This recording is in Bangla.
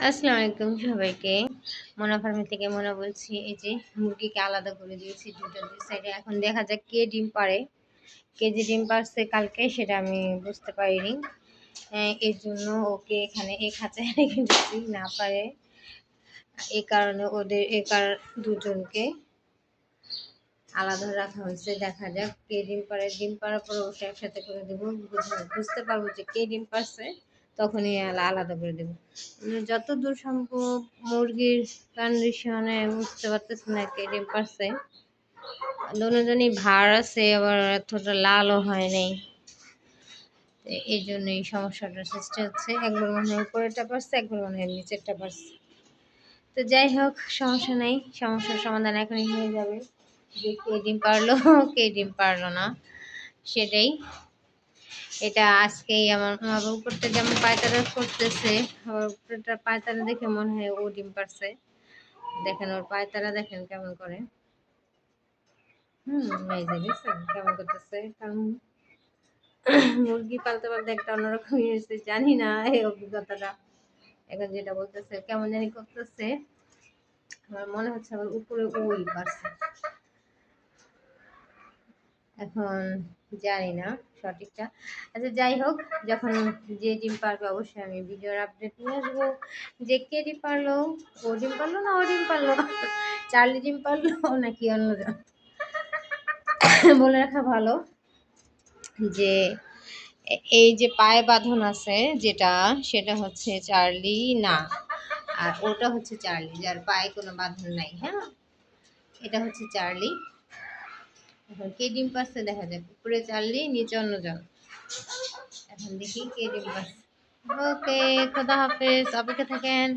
আসসালামু আলাইকুম সবাইকে। মোনা ফার্মি থেকে মোনা বলছি এই যে মুরগিকে আলাদা করে দিয়েছি দুটো দুই সাইডে এখন দেখা যাক কে ডিম পারে। কে যে ডিম পারছে কালকে সেটা আমি বুঝতে পারিনি। আহ, এর জন্য ওকে এখানে এই খাঁচায় রেখে দিচ্ছি না পারে। এই কারণে ওদের এ কার দুজনকে আলাদা রাখা হয়েছে। দেখা যাক কে ডিম পারে। ডিম পাড়ার পর ওকে একসাথে করে দেবো। বুঝ- বুঝতে পারব যে কে ডিম পারছে। তখনই আলা- আলাদা করে দেবো। উম, যত দূর সম্ভব মুরগির কন্ডিশনে বুঝতে পারতেছি না কে ডিম পারছে। দুজনই ভার আছে আবার এতটা লালও হয় নাই। এই জন্য এই সমস্যাটার সৃষ্টি হচ্ছে। একবার মনে হয় উপরেরটা পারছে একবার মনে হয় নিচেরটা পারছে। তো যাই হোক সমস্যা নেই। সমস্যার সমাধান এখনই হয়ে যাবে। যে কে ডিম পারল কে ডিম পারল না সেটাই। এটা আজকেই আমার আমার উপরটা যেমন পায়তারা করতেছে উপরটা পায়তারা দেখে মনে হয় ও ডিম পারছে। দেখেন ওর পায়তারা দেখেন কেমন করে। হুম কেমন করতেছে? কারণ মুরগি পালতে পালতে একটা অন্যরকম হয়েছে, জানি না এই অভিজ্ঞতাটা। এখন যেটা বলতেছে, কেমন জানি করতেছে। আমার মনে হচ্ছে আবার উপরে ওই পারছে। এখন জানি না সঠিকটা। আচ্ছা যাই হোক, যখন যে ডিম পারবে অবশ্যই আমি ভিডিওর আপডেট নিয়ে আসব। যে কে ডিম পারল, ও ডিম পারল না ও ডিম পারল? চার্লি ডিম পারল নাকি অন্যজন? বলে রাখা ভালো যে, এই যে পায়ে বাঁধন আছে যেটা, সেটা হচ্ছে চার্লি না। আর ওটা হচ্ছে চার্লি, যার পায়ে কোনো বাঁধন নাই হ্যাঁ? এটা হচ্ছে চার্লি। এখন কে ডিম পাচ্ছে দেখা যাক, উপরে চাললি নিচে অন্যজন এখন দেখি কে ডিম পাচ্ছে ওকে, খোদা হাফেজ, অপেক্ষা থাকেন।